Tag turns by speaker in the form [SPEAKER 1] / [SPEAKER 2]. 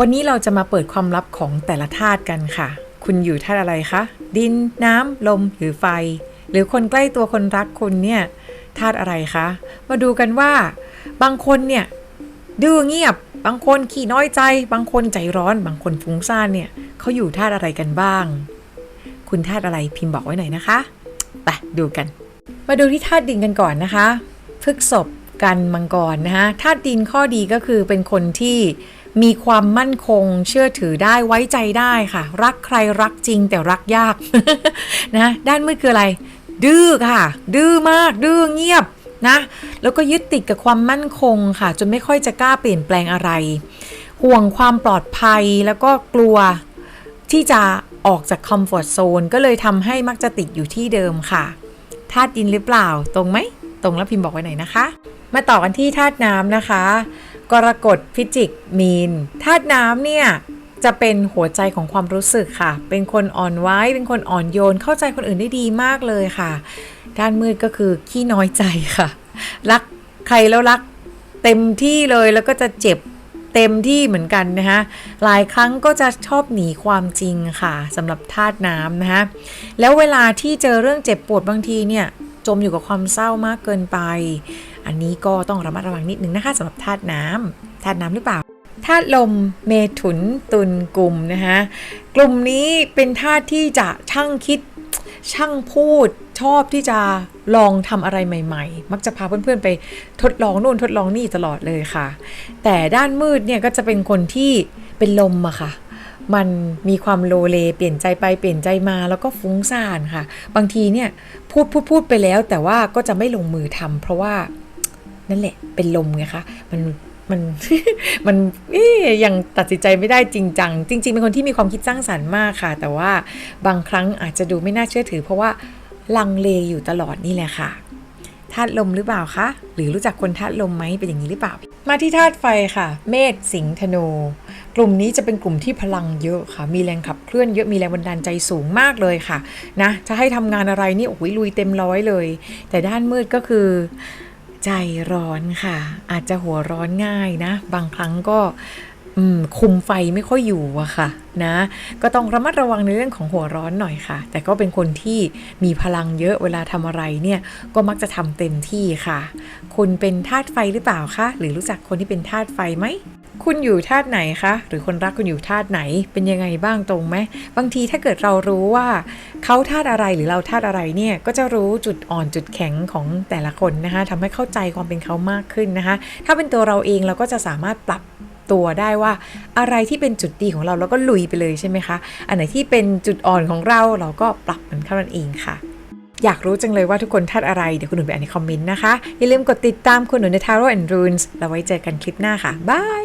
[SPEAKER 1] วันนี้เราจะมาเปิดความลับของแต่ละธาตุกันค่ะ คุณอยู่ธาตุอะไรคะ ดิน น้ำ ลม หรือไฟ หรือคนใกล้ตัวคนรักคุณเนี่ยธาตุอะไรคะ มาดูกันว่า บางคนเนี่ยดื้อเงียบ บางคนขี้น้อยใจ บางคนใจร้อน บางคนฟุ้งซ่านเนี่ยเขาอยู่ธาตุอะไรกันบ้าง คุณธาตุอะไรพิมพ์บอกไว้หน่อยนะคะไปดูกัน มาดูที่ธาตุดินกันก่อนนะคะพฤกษบกันมังกรนะคะธาตุดินข้อดีก็คือเป็นคนที่ มีความมั่นคง เชื่อถือได้ไว้ใจได้ค่ะ รักใครรักจริงแต่รักยากนะด้านมืดคืออะไร ดื้อค่ะ ดื้อมาก ดื้อเงียบนะแล้วก็ยึดติดกับความมั่นคงค่ะ จนไม่ค่อยจะกล้าเปลี่ยนแปลงอะไร ห่วงความปลอดภัยแล้วก็กลัวที่จะออกจากคอมฟอร์ z โซนก็เลยทำให้มักจะติดอยู่ที่เดิมค่ะธาตุดินหรือเปล่า ตรงไหม ตรงแล้วพิมพ์บอกไว้หน่อยนะคะ มาต่อกันที่ธาตุน้ำนะคะ กรกฎพิจิกมีนธาตุน้ำเนี่ยจะเป็นหัวใจของความรู้สึกค่ะ เป็นคนอ่อนไหวเป็นคนอ่อนโยน เข้าใจคนอื่นได้ดีมากเลยค่ะ ด้านมืดก็คือขี้น้อยใจค่ะ รักใครแล้วรักเต็มที่เลยแล้วก็จะเจ็บเต็มที่เหมือนกันนะคะหลายครั้งก็จะชอบหนีความจริงค่ะสำหรับธาตุน้ำนะคะแล้วเวลาที่เจอเรื่องเจ็บปวดบางทีเนี่ยจมอยู่กับความเศร้ามากเกินไป อันนี้ก็ต้องระมัดระวังนิดนึงนะคะสำหรับธาตุน้ำธาตุน้ำหรือเปล่าธาตุลมเมถุนตุลกลุ่มนะคะกลุ่มนี้เป็นธาตุที่จะช่างคิดช่างพูดชอบที่จะลองทำอะไรใหม่ๆ มักจะพาเพื่อนๆไปทดลองนู่นทดลองนี่ตลอดเลยค่ะ แต่ด้านมืดเนี่ยก็จะเป็นคนที่เป็นลมอะค่ะ มันมีความโลเล เปลี่ยนใจไปเปลี่ยนใจมาแล้วก็ฟุ้งซ่านค่ะ บางทีเนี่ยพูดพูดพูดไปแล้ว แต่ว่าก็จะไม่ลงมือทำเพราะว่า นั่นแหละ เป็นลมไงคะ มันมันมันเอ๊ยยังตัดสินใจไม่ได้จริงจังจริง ๆ เป็นคนที่มีความคิดสร้างสรรค์มากค่ะ แต่ว่าบางครั้งอาจจะดูไม่น่าเชื่อถือ เพราะว่าลังเลอยู่ตลอดนี่แหละค่ะธาตุลมหรือเปล่าคะหรือรู้จักคนธาตุลมไหมเป็นอย่างนี้หรือเปล่า มาที่ธาตุไฟค่ะ เมษสิงห์ธนู กลุ่มนี้จะเป็นกลุ่มที่พลังเยอะค่ะ มีแรงขับเคลื่อนเยอะมีแรงบันดาลใจสูงมากเลยค่ะนะจะให้ทำงานอะไรนี่โอ้ยลุยเต็มร้อยเลย แต่ด้านมืดก็คือ ใจร้อนค่ะ อาจจะหัวร้อนง่ายนะ บางครั้งก็คุมไฟไม่ค่อยอยู่อะค่ะนะ ก็ต้องระมัดระวังในเรื่องของหัวร้อนหน่อยค่ะ แต่ก็เป็นคนที่มีพลังเยอะเวลาทำอะไรเนี่ย ก็มักจะทำเต็มที่ค่ะ คุณเป็นธาตุไฟหรือเปล่าคะหรือรู้จักคนที่เป็นธาตุไฟไหม คุณอยู่ธาตุไหนคะ หรือคนรักคุณอยู่ธาตุไหน เป็นยังไงบ้างตรงไหม บางทีถ้าเกิดเรารู้ว่าเขาธาตุอะไรหรือเราธาตุอะไรเนี่ย ก็จะรู้จุดอ่อนจุดแข็งของแต่ละคนนะคะทำให้เข้าใจความเป็นเขามากขึ้นนะคะ ถ้าเป็นตัวเราเองเราก็จะสามารถปรับตัวได้ว่าอะไรที่เป็นจุดดีของเราเราก็ลุยไปเลยใช่ไหมคะ อันไหนที่เป็นจุดอ่อนของเราเราก็ปรับมันเข้านั่นเองค่ะอยากรู้จังเลยว่าทุกคนธาตุอะไร เดี๋ยวคุณหนุ่มไปอ่านในคอมเมนต์นะคะ อย่าลืมกดติดตามคุณหนุ่มใน Tarot and Runes แล้วไว้เจอกันคลิปหน้าค่ะ บาย